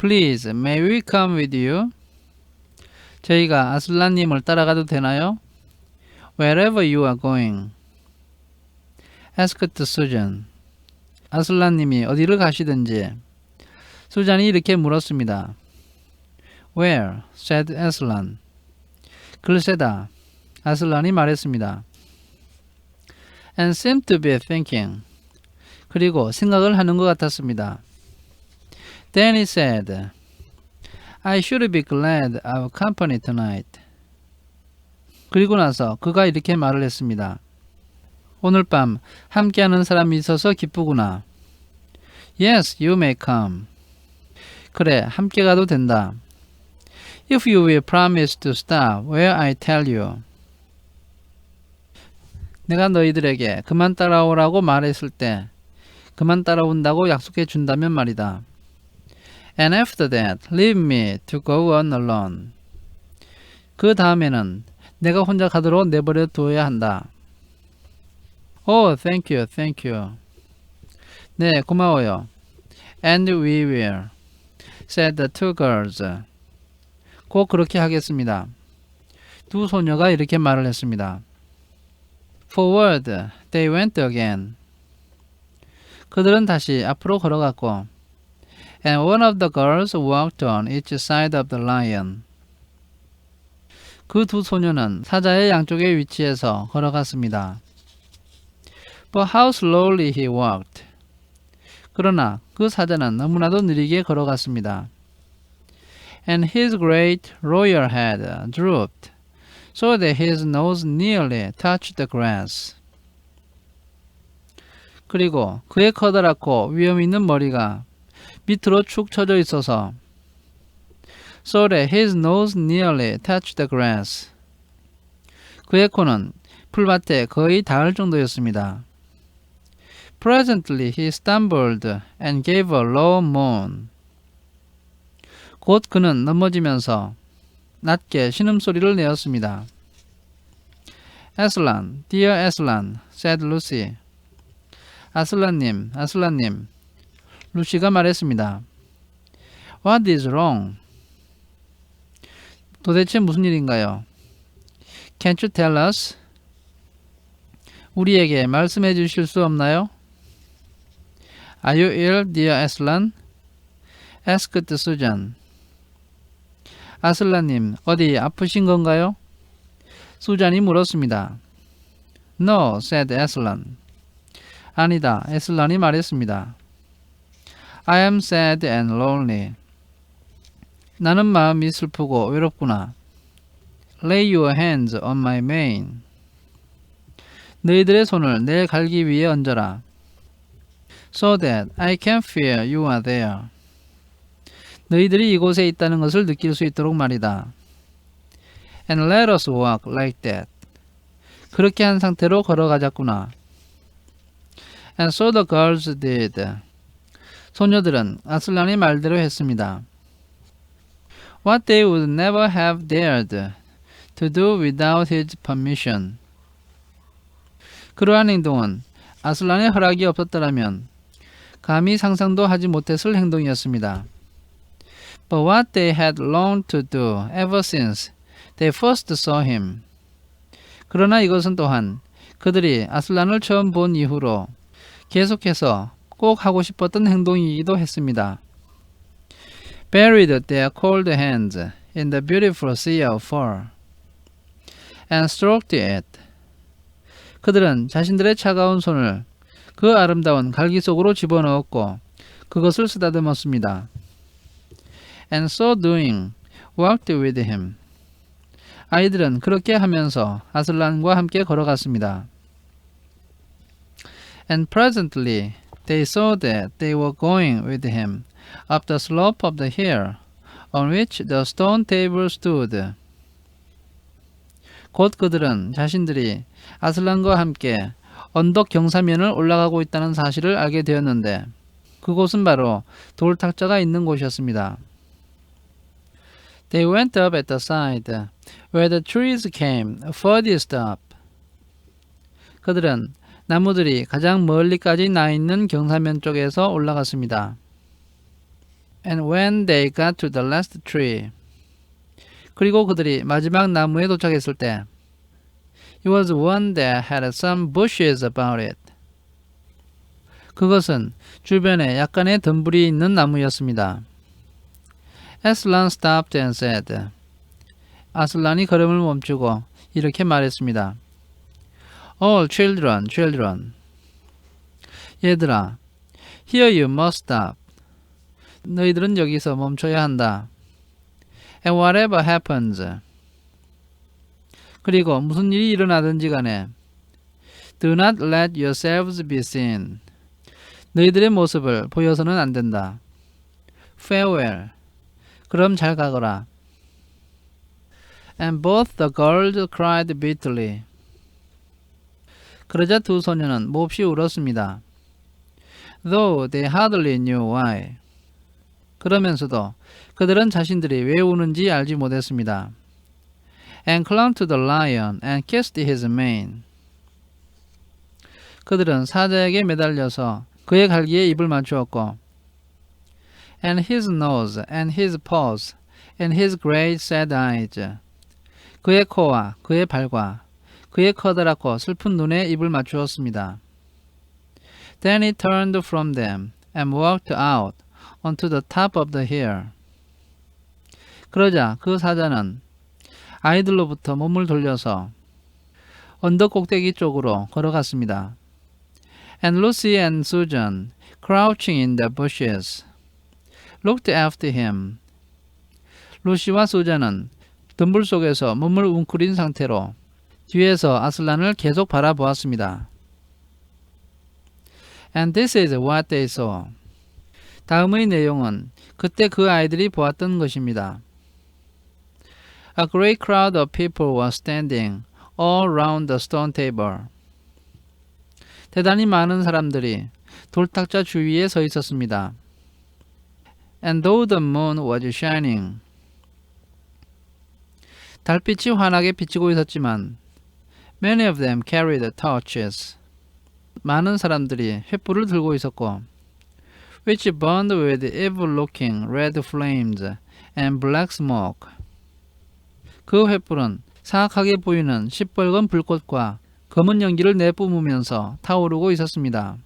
Please, may we come with you? 저희가 아슬란님을 따라가도 되나요? Wherever you are going. asked Susan. 아슬란님이 어디를 가시든지. 수잔이 이렇게 물었습니다. Where? said Aslan. 글쎄다. 아슬란이 말했습니다. And seemed to be thinking. 그리고 생각을 하는 것 같았습니다. Then he said, I should be glad of company tonight. 그리고 나서 그가 이렇게 말을 했습니다. 오늘 밤 함께하는 사람이 있어서 기쁘구나. Yes, you may come. 그래, 함께 가도 된다. If you will promise to stop where I tell you. 내가 너희들에게 그만 따라오라고 말했을 때 그만 따라온다고 약속해 준다면 말이다. And after that, leave me to go on alone. 그 다음에는 내가 혼자 가도록 내버려 두어야 한다. Oh, thank you, thank you. 네, 고마워요. And we will, said the two girls. 꼭 그렇게 하겠습니다. 두 소녀가 이렇게 말을 했습니다. Forward, they went again. 그들은 다시 앞으로 걸어갔고, and one of the girls walked on each side of the lion. 그 두 소녀는 사자의 양쪽에 위치해서 걸어갔습니다. But how slowly he walked. 그러나 그 사자는 너무나도 느리게 걸어갔습니다. And his great royal head drooped, so that his nose nearly touched the grass. 그리고 그의 커다랗고 위험 있는 머리가 밑으로 축 처져 있어서 so that his nose nearly touched the grass. 그의 코는 풀밭에 거의 닿을 정도였습니다. Presently he stumbled and gave a low moan. 곧 그는 넘어지면서 낮게 신음소리를 내었습니다. Aslan, dear Aslan, said Lucy. 아슬란님, 아슬란님. 루시가 말했습니다. What is wrong? 도대체 무슨 일인가요? Can't you tell us? 우리에게 말씀해 주실 수 없나요? Are you ill, dear Aslan? asked Susan. 아슬란님, 어디 아프신 건가요? 수잔이 물었습니다. No, said Aslan. 아니다, 에슬란이 말했습니다. I am sad and lonely. 나는 마음이 슬프고 외롭구나. Lay your hands on my mane. 너희들의 손을 내 갈기 위에 얹어라. So that I can feel you are there. 너희들이 이곳에 있다는 것을 느낄 수 있도록 말이다. And let us walk like that. 그렇게 한 상태로 걸어가자꾸나. And so the girls did. 소녀들은 아슬란의 말대로 했습니다. What they would never have dared to do without his permission. 그러한 행동은 아슬란의 허락이 없었더라면 감히 상상도 하지 못했을 행동이었습니다. But what they had longed to do ever since they first saw him. 그러나 이것은 또한 그들이 아슬란을 처음 본 이후로 계속해서 꼭 하고 싶었던 행동이기도 했습니다. Buried their cold hands in the beautiful sea of fur and stroked it. 그들은 자신들의 차가운 손을 그 아름다운 갈기 속으로 집어넣었고 그것을 쓰다듬었습니다. And so doing, walked with him. 아이들은 그렇게 하면서 아슬란과 함께 걸어갔습니다. And presently they saw that they were going with him up the slope of the hill on which the stone table stood. 곧 그들은 자신들이 아슬란과 함께 언덕 경사면을 올라가고 있다는 사실을 알게 되었는데 그곳은 바로 돌탁자가 있는 곳이었습니다. They went up at the side where the trees came furthest up. 그들은 나무들이 가장 멀리까지 나 있는 경사면 쪽에서 올라갔습니다. And when they got to the last tree. 그리고 그들이 마지막 나무에 도착했을 때 It was one that had some bushes about it. 그것은 주변에 약간의 덤불이 있는 나무였습니다. Aslan stopped and said. 아슬란이 걸음을 멈추고 이렇게 말했습니다. All children, children. 얘들아, here you must stop. 너희들은 여기서 멈춰야 한다. And whatever happens. 그리고 무슨 일이 일어나든지 간에 Do not let yourselves be seen. 너희들의 모습을 보여서는 안 된다. Farewell. 그럼 잘 가거라. And both the girls cried bitterly. 그러자 두 소녀는 몹시 울었습니다. Though they hardly knew why. 그러면서도 그들은 자신들이 왜 우는지 알지 못했습니다. And clung to the lion and kissed his mane. 그들은 사자에게 매달려서 그의 갈기에 입을 맞추었고 and his nose and his paws and his great sad eyes 그의 코와 그의 발과 그의 커다랗고 슬픈 눈에 입을 맞추었습니다. Then he turned from them and walked out onto the top of the hill. 그러자 그 사자는 아이들로부터 몸을 돌려서 언덕 꼭대기 쪽으로 걸어갔습니다. And Lucy and Susan, crouching in the bushes, looked after him. 루시와 수잔은 덤불 속에서 몸을 웅크린 상태로 뒤에서 아슬란을 계속 바라보았습니다. And this is what they saw. 다음의 내용은 그때 그 아이들이 보았던 것입니다. A great crowd of people was standing all round the stone table. 대단히 많은 사람들이 돌탁자 주위에 서 있었습니다. And though the moon was shining. 달빛이 환하게 비치고 있었지만 many of them carried torches. 많은 사람들이 횃불을 들고 있었고 which burned with evil-looking red flames and black smoke. 그 횃불은 사악하게 보이는 시뻘건 불꽃과 검은 연기를 내뿜으면서 타오르고 있었습니다.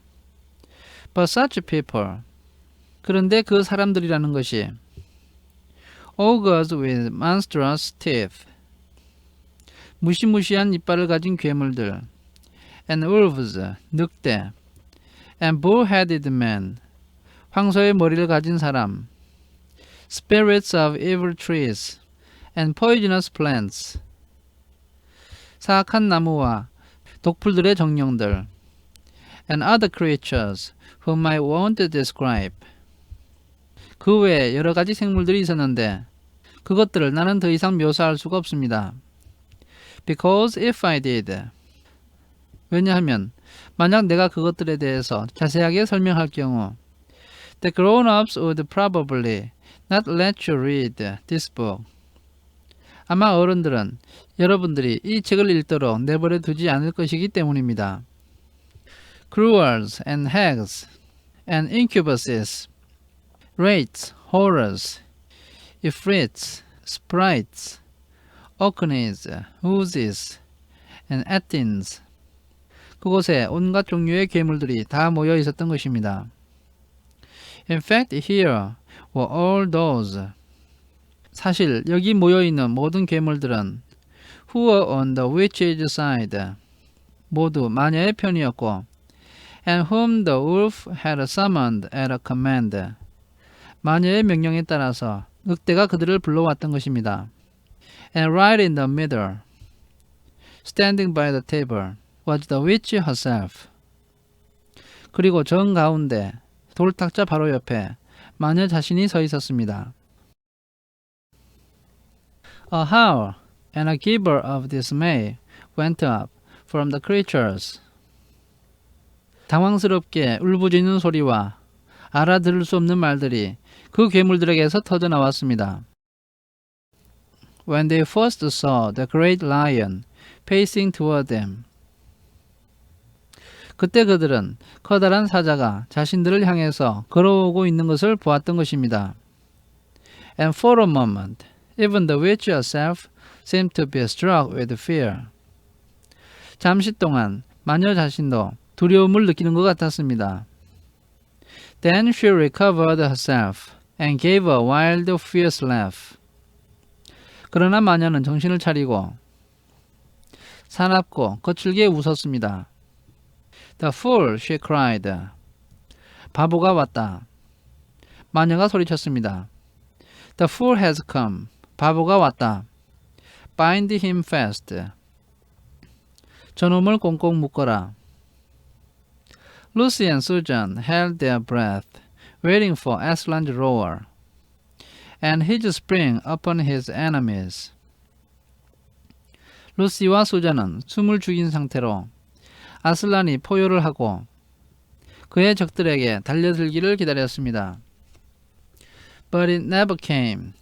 But such people. 그런데 그 사람들이라는 것이 ogres with monstrous teeth. 무시무시한 이빨을 가진 괴물들. and wolves, 늑대. and bull-headed men. 황소의 머리를 가진 사람. spirits of evil trees and poisonous plants. 사악한 나무와 독풀들의 정령들. and other creatures whom I won't describe. 그 외에 여러 가지 생물들이 있었는데 그것들을 나는 더 이상 묘사할 수가 없습니다. Because if I did. 왜냐하면 만약 내가 그것들에 대해서 자세하게 설명할 경우 The grown-ups would probably not let you read this book. 아마 어른들은 여러분들이 이 책을 읽도록 내버려 두지 않을 것이기 때문입니다. Cruels and hags and incubuses, wraiths, horrors, ifrits, sprites, orkneys, oozes, and attins. 그곳에 온갖 종류의 괴물들이 다 모여 있었던 것입니다. In fact, here were all those. 사실 여기 모여 있는 모든 괴물들은 who were on the witch's side. 모두 마녀의 편이었고 and whom the wolf had summoned at a command. 마녀의 명령에 따라서 늑대가 그들을 불러왔던 것입니다. And right in the middle, standing by the table, was the witch herself. 그리고 정 가운데 돌탁자 바로 옆에 마녀 자신이 서 있었습니다. A howl and a gibber of dismay went up from the creatures. 당황스럽게 울부짖는 소리와 알아들을 수 없는 말들이 그 괴물들에게서 터져 나왔습니다. When they first saw the great lion pacing toward them. 그때 그들은 커다란 사자가 자신들을 향해서 걸어오고 있는 것을 보았던 것입니다. and for a moment, even the witch herself seemed to be struck with fear. 잠시 동안 마녀 자신도 두려움을 느끼는 것 같았습니다. Then she recovered herself and gave a wild, fierce laugh. 그러나 마녀는 정신을 차리고 사납고 거칠게 웃었습니다. The fool, she cried. 바보가 왔다. 마녀가 소리쳤습니다. The fool has come. 바보가 왔다. Bind him fast. 저놈을 꽁꽁 묶어라. Lucy and Susan held their breath, waiting for Aslan's roar, and his spring upon his enemies. 루시와 수잔은 숨을 죽인 상태로 아슬란이 포효를 하고 그의 적들에게 달려들기를 기다렸습니다. But it never came.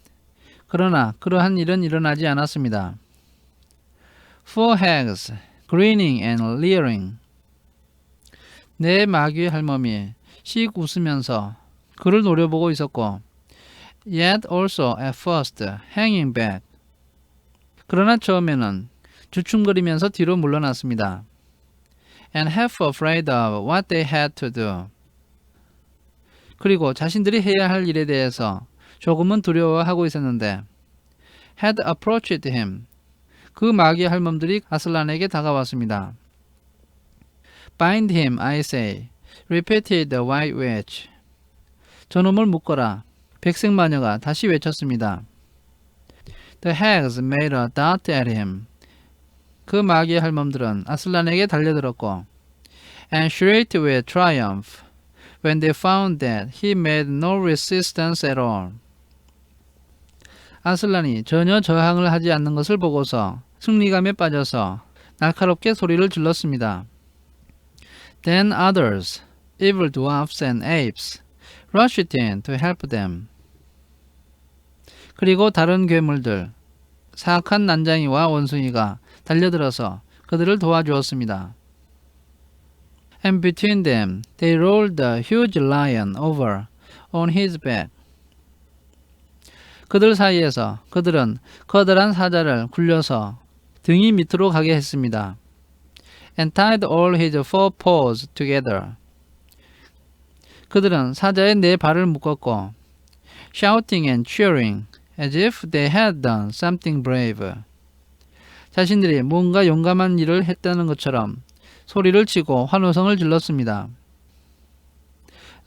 그러나 그러한 일은 일어나지 않았습니다. Four hags, grinning and leering. 네 마귀의 할멈이 씩 웃으면서 그를 노려보고 있었고 yet also at first hanging back. 그러나 처음에는 주춤거리면서 뒤로 물러났습니다. and half afraid of what they had to do. 그리고 자신들이 해야 할 일에 대해서 조금은 두려워하고 있었는데 had approached him. 그 마귀 할멈들이 아슬란에게 다가왔습니다. Bind him, I say, repeated the white witch. 저놈을 묶어라. 백색 마녀가 다시 외쳤습니다. The hags made a dart at him. 그 마귀의 할멈들은 아슬란에게 달려들었고 and shrieked with triumph when they found that he made no resistance at all. 아슬란이 전혀 저항을 하지 않는 것을 보고서 승리감에 빠져서 날카롭게 소리를 질렀습니다. Then others, evil dwarfs and apes, rushed in to help them. 그리고 다른 괴물들, 사악한 난장이와 원숭이가 달려들어서 그들을 도와주었습니다. And between them they rolled the huge lion over on his back. 그들 사이에서 그들은 커다란 사자를 굴려서 등이 밑으로 가게 했습니다. And tied all his four paws together. 그들은 사자의 네 발을 묶었고 shouting and cheering as if they had done something brave. 자신들이 뭔가 용감한 일을 했다는 것처럼 소리를 치고 환호성을 질렀습니다.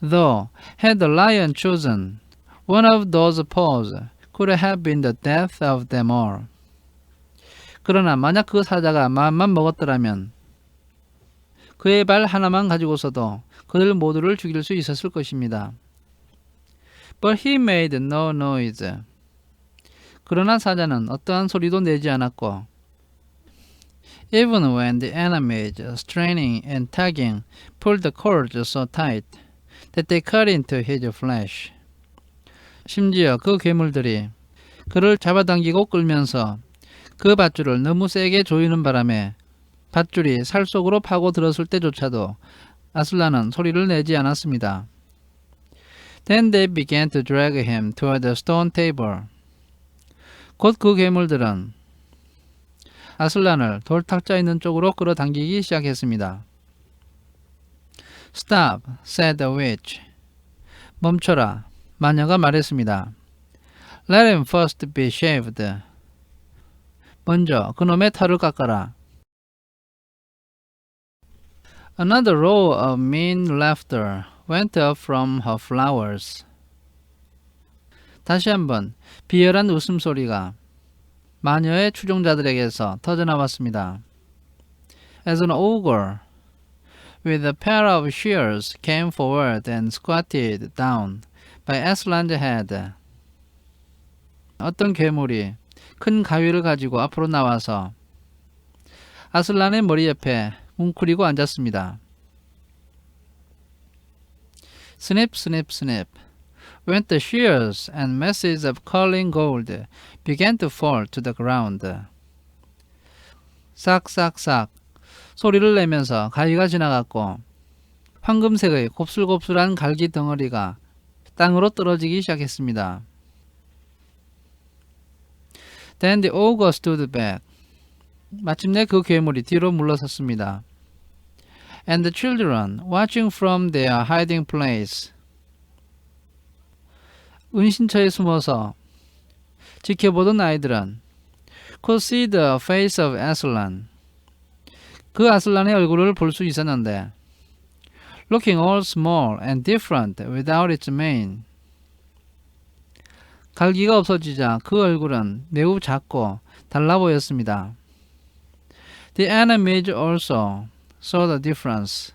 Though had the lion chosen, one of those paws could have been the death of them all. 그러나 만약 그 사자가 마음만 먹었더라면 그의 발 하나만 가지고서도 그들 모두를 죽일 수 있었을 것입니다. But he made no noise. 그러나 사자는 어떠한 소리도 내지 않았고 even when the enemies, straining and tugging, pulled the cords so tight that they cut into his flesh. 심지어 그 괴물들이 그를 잡아당기고 끌면서 그 밧줄을 너무 세게 조이는 바람에 밧줄이 살 속으로 파고 들었을 때조차도 아슬란은 소리를 내지 않았습니다. Then they began to drag him toward the stone table. 곧 그 괴물들은 아슬란을 돌탁자 있는 쪽으로 끌어당기기 시작했습니다. Stop, said the witch. 멈춰라. 마녀가 말했습니다. Let him first be shaved. 먼저 그놈의 털을 깎아라. Another row of mean laughter went up from her flowers. 다시 한번 비열한 웃음소리가 마녀의 추종자들에게서 터져나왔습니다. As an ogre with a pair of shears came forward and squatted down by Aslan's head. 어떤 괴물이 큰 가위를 가지고 앞으로 나와서 아슬란의 머리 옆에 웅크리고 앉았습니다. Snip, snip, snip. Went the shears and masses of curling gold began to fall to the ground. 싹싹싹 소리를 내면서 가위가 지나갔고 황금색의 곱슬곱슬한 갈기 덩어리가 땅으로 떨어지기 시작했습니다. Then the ogre stood back. 마침내 그 괴물이 뒤로 물러섰습니다. And the children, watching from their hiding place, 은신처에 숨어서 지켜보던 아이들은 could see the face of Aslan. 그 아슬란의 얼굴을 볼 수 있었는데 looking all small and different without its mane. 갈기가 없어지자 그 얼굴은 매우 작고 달라 보였습니다. The enemies also saw the difference.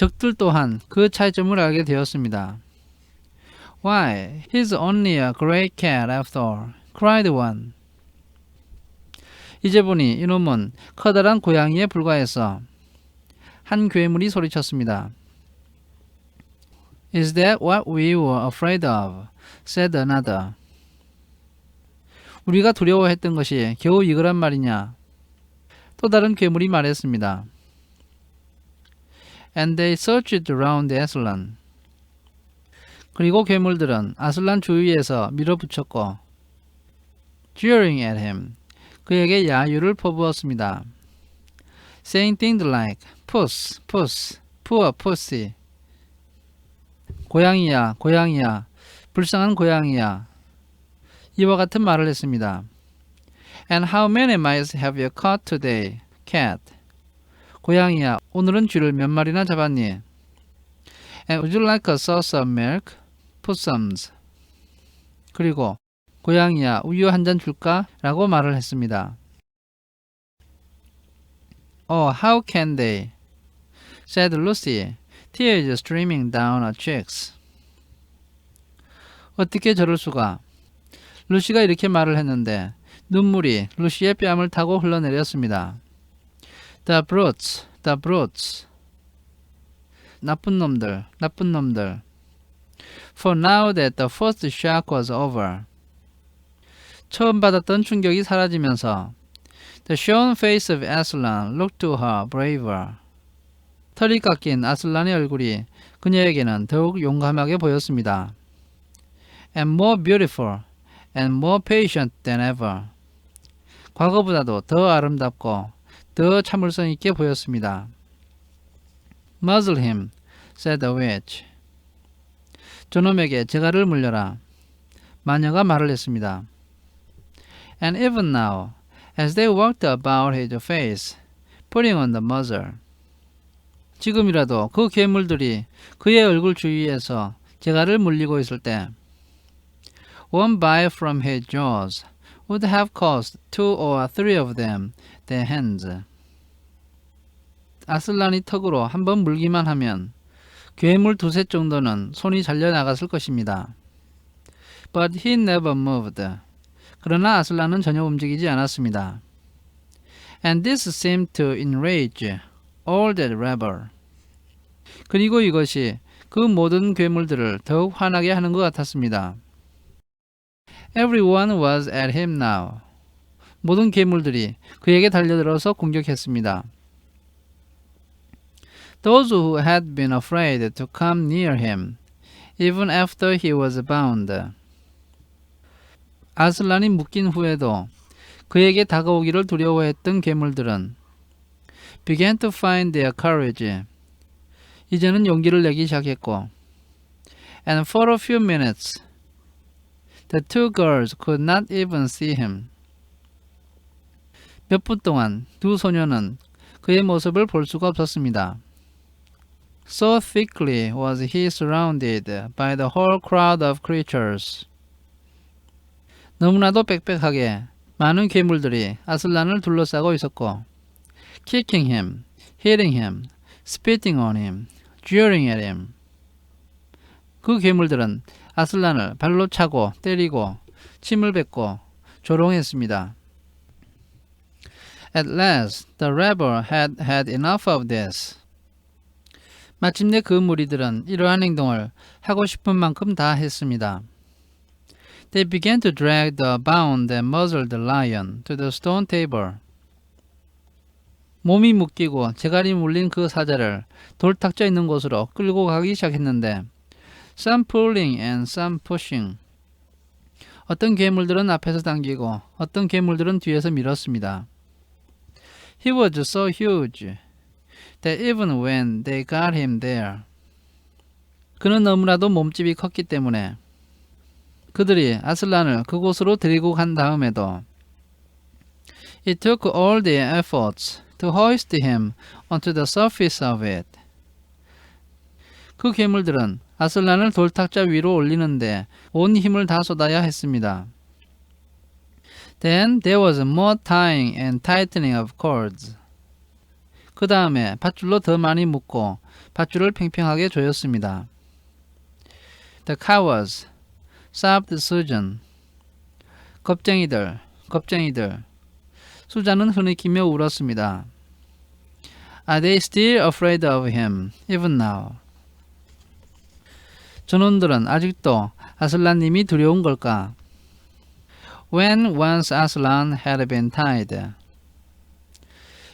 적들 또한 그 차이점을 알게 되었습니다. Why, he's only a gray cat after all, cried one. 이제 보니 이놈은 커다란 고양이에 불과했어. 한 괴물이 소리쳤습니다. Is that what we were afraid of? said another. 우리가 두려워했던 것이 겨우 이거란 말이냐? 또 다른 괴물이 말했습니다. And they searched around Aslan. 그리고 괴물들은 아슬란 주위에서 밀어붙였고 jeering at him. 그에게 야유를 퍼부었습니다. saying things like puss, puss, poor pussy. 고양이야, 고양이야, 불쌍한 고양이야. 이와 같은 말을 했습니다. And how many mice have you caught today, cat? 고양이야, 오늘은 쥐를 몇 마리나 잡았니? And would you like a sauce of milk? possums. 그리고 고양이야, 우유 한 잔 줄까? 라고 말을 했습니다. Oh, how can they? said Lucy, tears streaming down her cheeks. 어떻게 저럴 수가? 루시가 이렇게 말을 했는데 눈물이 루시의 뺨을 타고 흘러내렸습니다. The brutes, the brutes. 나쁜 놈들, 나쁜 놈들. For now that the first shock was over. 처음 받았던 충격이 사라지면서 The shown face of Aslan looked to her braver. 털이 깎인 아슬란의 얼굴이 그녀에게는 더욱 용감하게 보였습니다. And more beautiful and more patient than ever. 과거보다도 더 아름답고 더 참을성 있게 보였습니다. Muzzle him, said the witch. 저놈에게 제갈을 물려라. 마녀가 말을 했습니다. And even now, as they walked about his face, putting on the muzzle. 지금이라도 그 괴물들이 그의 얼굴 주위에서 제갈을 물리고 있을 때 One bite from his jaws would have cost two or three of them their hands. 아슬란이 턱으로 한번 물기만 하면 괴물 두세 정도는 손이 잘려나갔을 것입니다. But he never moved. 그러나 아슬란은 전혀 움직이지 않았습니다. And this seemed to enrage all that rebel. 그리고 이것이 그 모든 괴물들을 더욱 화나게 하는 것 같았습니다. Everyone was at him now. 모든 괴물들이 그에게 달려들어서 공격했습니다. Those who had been afraid to come near him, even after he was bound. 아슬란이 묶인 후에도 그에게 다가오기를 두려워했던 괴물들은 began to find their courage. 이제는 용기를 내기 시작했고 and for a few minutes the two girls could not even see him. 몇 분 동안 두 소녀는 그의 모습을 볼 수가 없었습니다. So thickly was he surrounded by the whole crowd of creatures. 너무나도 빽빽하게 많은 괴물들이 아슬란을 둘러싸고 있었고, kicking him, hitting him, spitting on him, jeering at him. 그 괴물들은 아슬란을 발로 차고 때리고 침을 뱉고 조롱했습니다. At last, the rebel had had enough of this. 마침내 그 무리들은 이러한 행동을 하고 싶은 만큼 다 했습니다. They began to drag the bound and muzzled lion to the stone table. 몸이 묶이고 재갈이 물린 그 사자를 돌 탁자 있는 곳으로 끌고 가기 시작했는데 some pulling and some pushing. 어떤 괴물들은 앞에서 당기고 어떤 괴물들은 뒤에서 밀었습니다. He was so huge that even when they got him there, 그는 너무나도 몸집이 컸기 때문에 그들이 아슬란을 그곳으로 데리고 간 다음에도 It took all their efforts to hoist him onto the surface of it. 그 괴물들은 아슬란을 돌탁자 위로 올리는데 온 힘을 다 쏟아야 했습니다. Then there was more tying and tightening of cords. 그 다음에 밧줄로 더 많이 묶고 밧줄을 팽팽하게 조였습니다. The cowards sobbed Susan. 겁쟁이들, 겁쟁이들. 수잔은 흐느끼며 울었습니다. Are they still afraid of him, even now? 전원들은 아직도 아슬란님이 두려운 걸까? When once Aslan had been tied.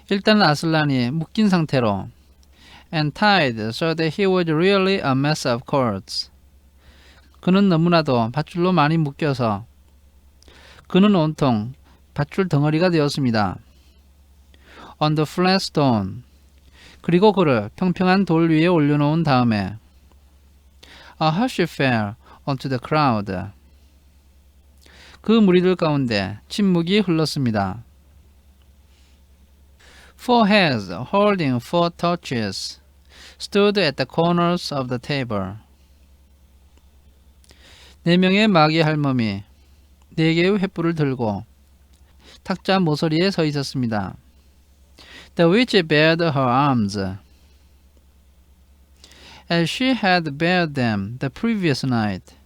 일단 아슬란이 묶인 상태로 and tied so that he was really a mess of cords. 그는 너무나도 밧줄로 많이 묶여서 그는 온통 밧줄 덩어리가 되었습니다. On the flat stone. 그리고 그를 평평한 돌 위에 올려놓은 다음에 A hush fell onto the crowd. 그 무리들 가운데 침묵이 흘렀습니다. Four heads holding four torches stood at the corners of the table. 네 명의 마귀 할멈이 네 개의 횃불을 들고 탁자 모서리에 서 있었습니다. The witch bared her arms as she had bared them the previous night.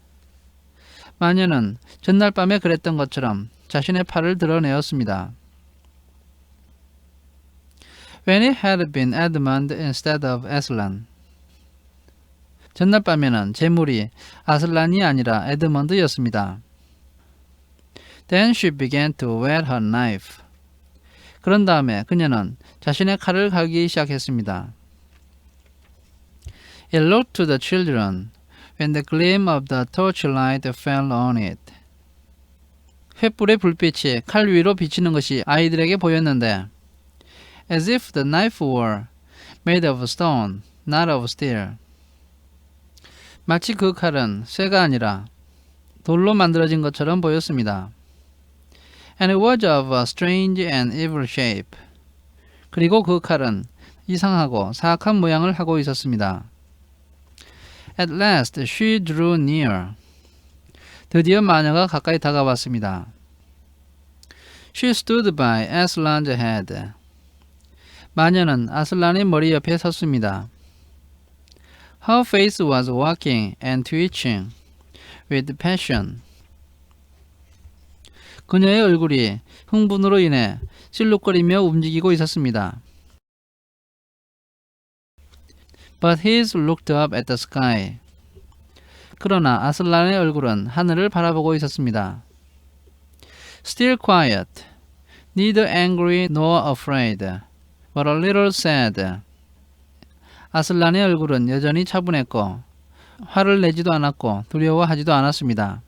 마녀는 전날 밤에 그랬던 것처럼 자신의 팔을 드러내었습니다. When it had been Edmund instead of Aslan. 전날 밤에는 제물이 아슬란이 아니라 에드먼드였습니다. Then she began to whet her knife. 그런 다음에 그녀는 자신의 칼을 갈기 시작했습니다. It looked to the children when the gleam of the torchlight fell on it. 횃불의 불빛이 칼 위로 비치는 것이 아이들에게 보였는데 as if the knife were made of stone, not of steel. 마치 그 칼은 쇠가 아니라 돌로 만들어진 것처럼 보였습니다. And it was of a strange and evil shape. 그리고 그 칼은 이상하고 사악한 모양을 하고 있었습니다. At last she drew near. 드디어 마녀가 가까이 다가왔습니다. She stood by Aslan's head. 마녀는 아슬란의 머리 옆에 섰습니다. Her face was working and twitching with passion. 그녀의 얼굴이 흥분으로 인해 실룩거리며 움직이고 있었습니다. But his looked up at the sky. 그러나 아슬란의 얼굴은 하늘을 바라보고 있었습니다. Still quiet, neither angry nor afraid, but a little sad. 아슬란의 얼굴은 여전히 차분했고 화를 내지도 않았고 두려워하지도 않았습니다.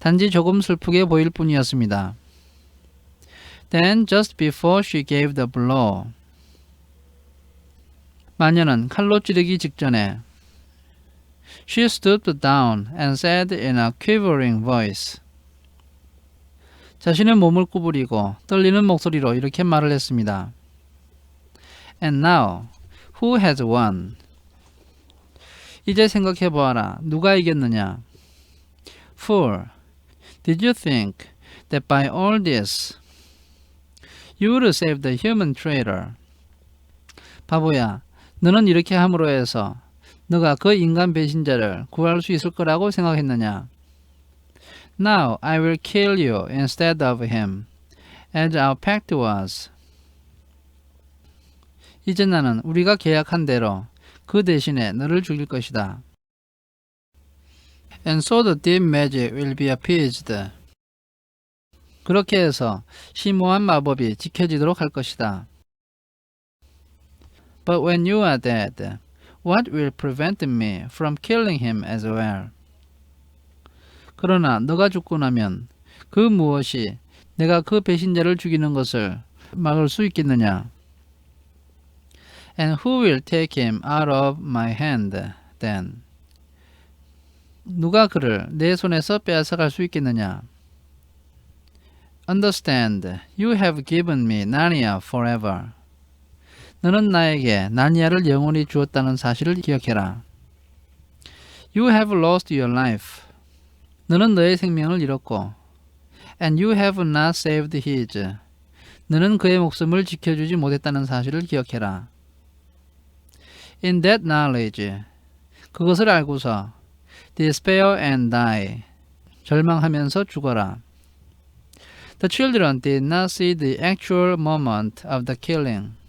단지 조금 슬프게 보일 뿐이었습니다. Then just before she gave the blow, 마녀는 칼로 찌르기 직전에 She stooped down and said in a quivering voice. 자신의 몸을 구부리고 떨리는 목소리로 이렇게 말을 했습니다. And now, who has won? 이제 생각해 보아라. 누가 이겼느냐? Fool, did you think that by all this you would save the human traitor? 바보야, 너는 이렇게 함으로 해서 너가 그 인간 배신자를 구할 수 있을 거라고 생각했느냐? Now I will kill you instead of him, as our pact was. 이제 나는 우리가 계약한 대로 그 대신에 너를 죽일 것이다. And so the deep magic will be appeased. 그렇게 해서 심오한 마법이 지켜지도록 할 것이다. But when you are dead, what will prevent me from killing him as well? 그러나 너가 죽고 나면 그 무엇이 내가 그 배신자를 죽이는 것을 막을 수 있겠느냐? And who will take him out of my hand then? 누가 그를 내 손에서 빼앗아 갈 수 있겠느냐? Understand, you have given me Narnia forever. 너는 나에게 나니아를 영원히 주었다는 사실을 기억해라. You have lost your life. 너는 너의 생명을 잃었고, and you have not saved his. 너는 그의 목숨을 지켜주지 못했다는 사실을 기억해라. In that knowledge, 그것을 알고서 despair and die, 절망하면서 죽어라. The children did not see the actual moment of the killing.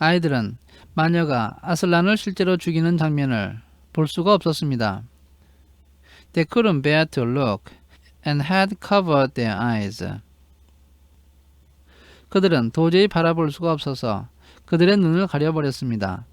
아이들은 마녀가 아슬란을 실제로 죽이는 장면을 볼 수가 없었습니다. They couldn't bear to look and had covered their eyes. 그들은 도저히 바라볼 수가 없어서 그들의 눈을 가려버렸습니다.